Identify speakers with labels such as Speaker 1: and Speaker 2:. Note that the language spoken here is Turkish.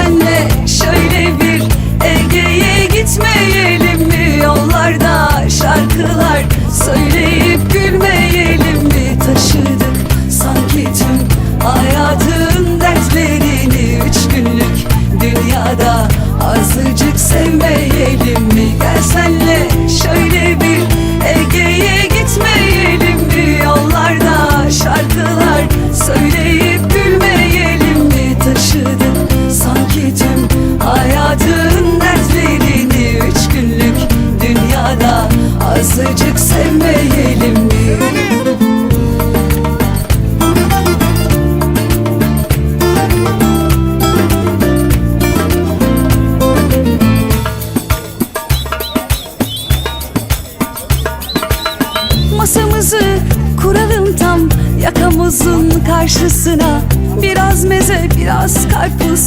Speaker 1: senle şöyle bir Ege'ye gitmeyelim mi? Yollarda şarkılar söyleyip gülmeyelim mi? Taşıdık sanki tüm hayatın dertlerini. Üç günlük dünyada azıcık sevmeyelim azıcık sevmeyelim mi? Masamızı kuralım tam yakamızın karşısına. Biraz meze biraz karpuz